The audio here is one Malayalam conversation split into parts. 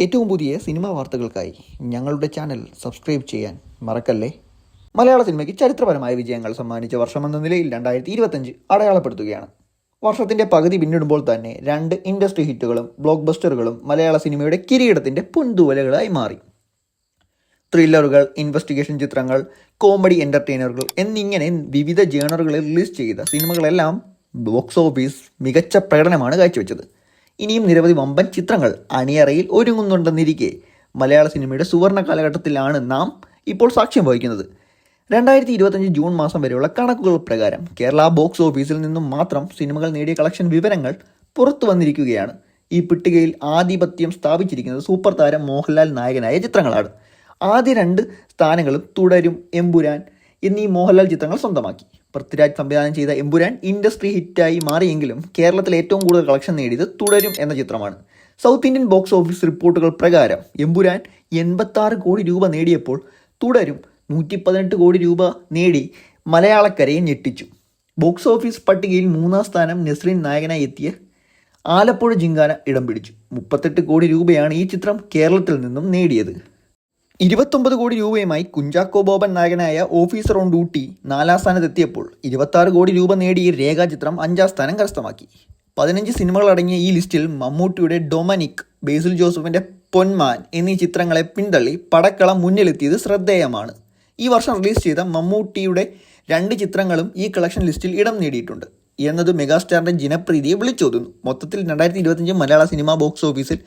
ഏറ്റവും പുതിയ സിനിമാ വാർത്തകൾക്കായി ഞങ്ങളുടെ ചാനൽ സബ്സ്ക്രൈബ് ചെയ്യാൻ മറക്കല്ലേ? മലയാള സിനിമയ്ക്ക് ചരിത്രപരമായ വിജയങ്ങൾ സമ്മാനിച്ച വർഷമെന്ന നിലയിൽ രണ്ടായിരത്തി ഇരുപത്തഞ്ച് അടയാളപ്പെടുത്തുകയാണ്. വർഷത്തിന്റെ പകുതി പിന്നിടുമ്പോൾ തന്നെ രണ്ട് ഇൻഡസ്ട്രി ഹിറ്റുകളും ബ്ലോക്ക് ബസ്റ്ററുകളും മലയാള സിനിമയുടെ കിരീടത്തിന്റെ പൊൻതൂവലുകളായി മാറി. ത്രില്ലറുകൾ ഇൻവെസ്റ്റിഗേഷൻ ചിത്രങ്ങൾ കോമഡി എന്റർടൈനറുകൾ എന്നിങ്ങനെ വിവിധ ജേണറുകളിൽ റിലീസ് ചെയ്ത സിനിമകളെല്ലാം ബോക്സ് ഓഫീസ് മികച്ച പ്രകടനമാണ് കാഴ്ചവെച്ചത്. ഇനിയും നിരവധി വമ്പൻ ചിത്രങ്ങൾ അണിയറയിൽ ഒരുങ്ങുന്നുണ്ടെന്നിരിക്കെ മലയാള സിനിമയുടെ സുവർണ കാലഘട്ടത്തിലാണ് നാം ഇപ്പോൾ സാക്ഷ്യം വഹിക്കുന്നത്. രണ്ടായിരത്തി ഇരുപത്തഞ്ച് ജൂൺ മാസം വരെയുള്ള കണക്കുകൾ പ്രകാരം കേരള ബോക്സ് ഓഫീസിൽ നിന്നും മാത്രം സിനിമകൾ നേടിയ കളക്ഷൻ വിവരങ്ങൾ പുറത്തു വന്നിരിക്കുകയാണ്. ഈ പട്ടികയിൽ ആധിപത്യം സ്ഥാപിച്ചിരിക്കുന്നത് സൂപ്പർ താരം മോഹൻലാൽ നായകനായ ചിത്രങ്ങളാണ്. ആദ്യ രണ്ട് സ്ഥാനങ്ങളും തുടരും എമ്പുരാൻ എന്നീ മോഹൻലാൽ ചിത്രങ്ങൾ സ്വന്തമാക്കി. പൃഥ്വിരാജ് സംവിധാനം ചെയ്ത എമ്പുരാൻ ഇൻഡസ്ട്രി ഹിറ്റായി മാറിയെങ്കിലും കേരളത്തിൽ ഏറ്റവും കൂടുതൽ കളക്ഷൻ നേടിയത് തുടരും എന്ന ചിത്രമാണ്. സൗത്ത് ഇന്ത്യൻ ബോക്സ് ഓഫീസ് റിപ്പോർട്ടുകൾ പ്രകാരം എമ്പുരാൻ എൺപത്താറ് കോടി രൂപ നേടിയപ്പോൾ തുടരും നൂറ്റി പതിനെട്ട് കോടി രൂപ നേടി മലയാളക്കരയെ ഞെട്ടിച്ചു. ബോക്സ് ഓഫീസ് പട്ടികയിൽ മൂന്നാം സ്ഥാനം നസ്രീൻ നായകനായി എത്തിയ ആലപ്പുഴ ജിങ്കാന ഇടം പിടിച്ചു. മുപ്പത്തെട്ട് കോടി രൂപയാണ് ഈ ചിത്രം കേരളത്തിൽ നിന്നും നേടിയത്. ഇരുപത്തൊമ്പത് കോടി രൂപയുമായി കുഞ്ചാക്കോ ബോബൻ നായകനായ ഓഫീസർ ഓൺ ഡ്യൂട്ടി നാലാം സ്ഥാനത്തെത്തിയപ്പോൾ ഇരുപത്താറ് കോടി രൂപ നേടി ഈ രേഖാചിത്രം അഞ്ചാം സ്ഥാനം കരസ്ഥമാക്കി. പതിനഞ്ച് സിനിമകൾ അടങ്ങിയ ഈ ലിസ്റ്റിൽ മമ്മൂട്ടിയുടെ ഡൊമനിക് ബേസിൽ ജോസഫിന്റെ പൊന്മാൻ എന്നീ ചിത്രങ്ങളെ പിന്തള്ളി പടക്കളം മുന്നിലെത്തിയത് ശ്രദ്ധേയമാണ്. ഈ വർഷം റിലീസ് ചെയ്ത മമ്മൂട്ടിയുടെ രണ്ട് ചിത്രങ്ങളും ഈ കളക്ഷൻ ലിസ്റ്റിൽ ഇടം നേടിയിട്ടുണ്ട്. എന്നത് മെഗാസ്റ്റാറിന്റെ ജനപ്രീതിയെ വിളിച്ചോതുന്നു. മൊത്തത്തിൽ രണ്ടായിരത്തി ഇരുപത്തിയഞ്ച് മലയാള സിനിമാ ബോക്സ് ഓഫീസിൽ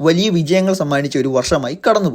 വലിയ വിജയങ്ങൾ സമ്മാനിച്ച ഒരു വർഷമായി കടന്നുപോകും